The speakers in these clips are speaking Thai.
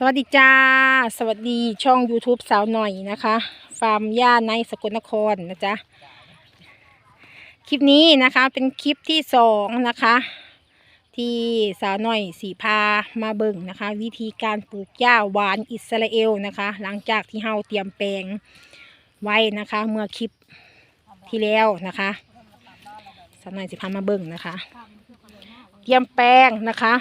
สวัสดีจ้า สวัสดีช่อง YouTube สาวหน่อยนะคะ ฟาร์มย่าในสกลนครนะจ๊ะ คลิปนี้นะคะเป็นคลิปที่สองนะคะ ที่สาวหน่อยสีพามาเบิ่งนะคะ วิธีการปลูกหญ้าหวานอิสราเอลนะคะ หลังจากที่เฮาเตรียมแปลงไว้นะคะ เมื่อคลิปที่แล้วนะคะสาวหน่อยสิพามาเบิ่งนะคะ เตรียมแปลงนะคะ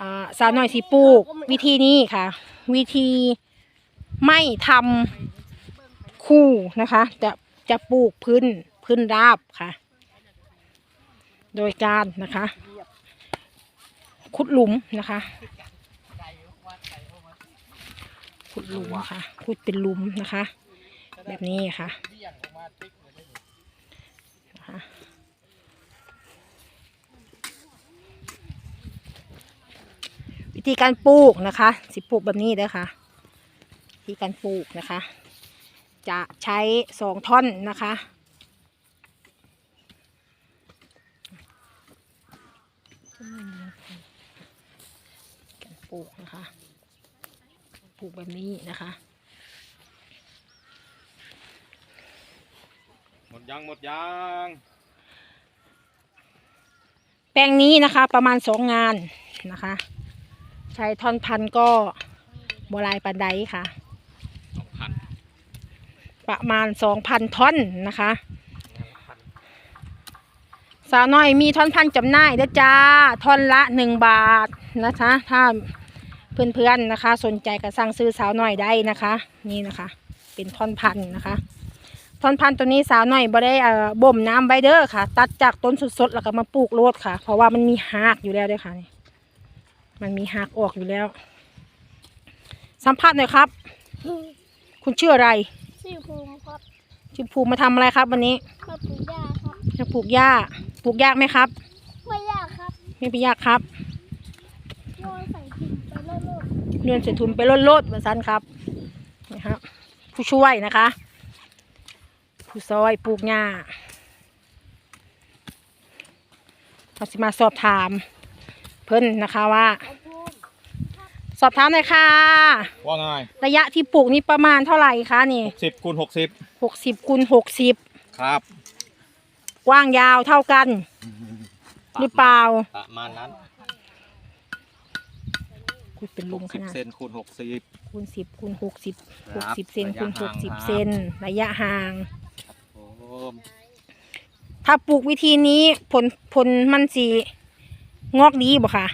อ่าสาวหน่อยสิปลูก วิธีนี้ค่ะ วิธีไม่ทำคู่นะคะ จะจะปลูกพื้นพื้นราบค่ะ โดยการนะคะ ขุดหลุมนะคะ ขุดหลุมค่ะขุดเป็นหลุมนะคะ แบบนี้ค่ะ ธีการปลูกนะคะ สิปลูกแบบนี้เด้อค่ะวิธีการปลูกนะคะ จะใช้สองท่อนนะคะการปลูกนะคะปลูกแบบนี้นะคะหมดยังหมดยังแปลงนี้นะคะประมาณสองงานนะคะ ใช้ท่อนพันธุ์ก็บหลายปันไดค่ะสองพันประมาณสองพันท่อนนะคะ สาวน้อยมีท่อนพันจำหน่ายเด้อจ้า ท่อนละหนึ่งบาทนะคะ ถ้าเพื่อนๆนะคะ สนใจก็สั่งซื้อสาวน้อยได้นะคะ นี่นะคะ เป็นท่อนพันนะคะท่อนพันตัวนี้สาวน้อยบ่ได้เอ่อบ่มน้ำไว้เด้อค่ะ ตัดจากต้นสดๆแล้วก็มาปลูกโลดค่ะ เพราะว่ามันมีหากอยู่แล้วเด้วยค่ะนี่ มันมีหากออกอยู่แล้ว สัมภาษณ์หน่อยครับ คุณชื่ออะไร ชื่อภูมิครับชิภูมิมาทำอะไรครับ วันนี้มาปลูกหญ้าครับจะปลูกหญ้า ปลูกยากไหมครับ ไม่ยากครับไม่ไปยากครับ โยนใส่ถุงไปเรื่อยเรียนเสร็จทุนไปลดลดมาสั้นครับนี่ครับ ผู้ช่วยนะคะ ผู้ซอยปลูกหญ้าเราสิมาสอบถาม เพิ่นนะคะว่าๆเอาภูมิสอบถามหน่อยค่ะ ว่าไงระยะที่ปลูกนี่ประมาณเท่าไหร่คะนี่สิบคูณหกสิบหกสิบคูณหกสิบครับ กว้างยาวเท่ากัน หรือเปล่า ประมาณนั้นคุยเป็นลุงขสิบนาดเซนคูณหกสิบ คูณสิบคูณหกสิบคหรักบสิบเซนคูณหกสิบระยะห่างเซนระยะห่างโอ้ถ้าปลูกวิธีนี้ผลผลมันสี งอกดีบ่ค่ะ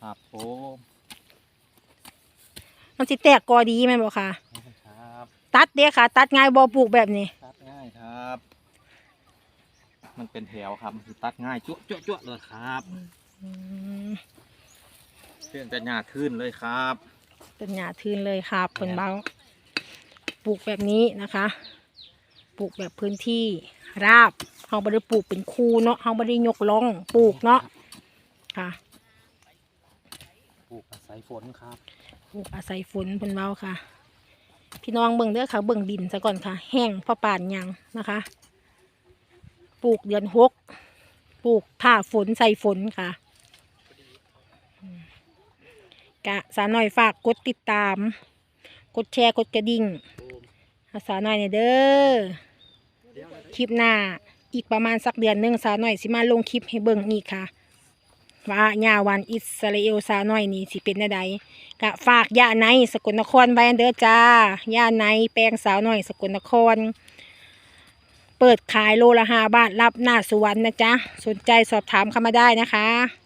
ครับผมมันสิแตกกอดีไหมนบ่ค่ะ ครับตัดเด้อค่ะ ตัดง่ายบ่ปลูกแบบนี้ ตัดง่ายครับ มันเป็นแถวครับตัดง่ายจุ๊ะจุ๊ะจุ๊ะเลยครับอืมเชื่องจะหน้าขึ้นเลยครับ เป็นหญ้าทืนเลยครับผลเบาปลูกแบบนี้นะคะ ปลูกแบบพื้นที่ราบเฮาบ่ได้ปลูกเป็นคูเนาะเฮาบ่ได้ยกล่องปลูกเนาะค่ะปลูกอาศัยฝนครับปลูกอาศัยฝนเพิ่นเว้าค่ะ พี่น้องเบิ่งเด้อค่ะ เบิ่งดินซะก่อนค่ะ แห้งพอป่านหยังนะคะ ปลูกเดือนหกปลูกท่าฝนใส่ฝนค่ะอืมกะสาวน้อยฝากกดติดตาม กดแชร์กดกระดิ่งให้ สาวน้อยเนี่ยเด้อคลิปหน้าอีกประมาณสักเดือนหนึงสาวน้อยสิมาลงคลิปให้เบิ่งอีกค่ะว่าญาวันอิสราเอลสาวน้อยนี่สิเป็นแนวใดกะฝากย่าในสกลนครไว้เด้อจ้าย่าในแปลงสาวหน่อยสกลนคร เปิดขายโลละห้าบาทรับหน้าสุวนนะจ๊ะสนใจสอบถามเข้ามาได้นะคะ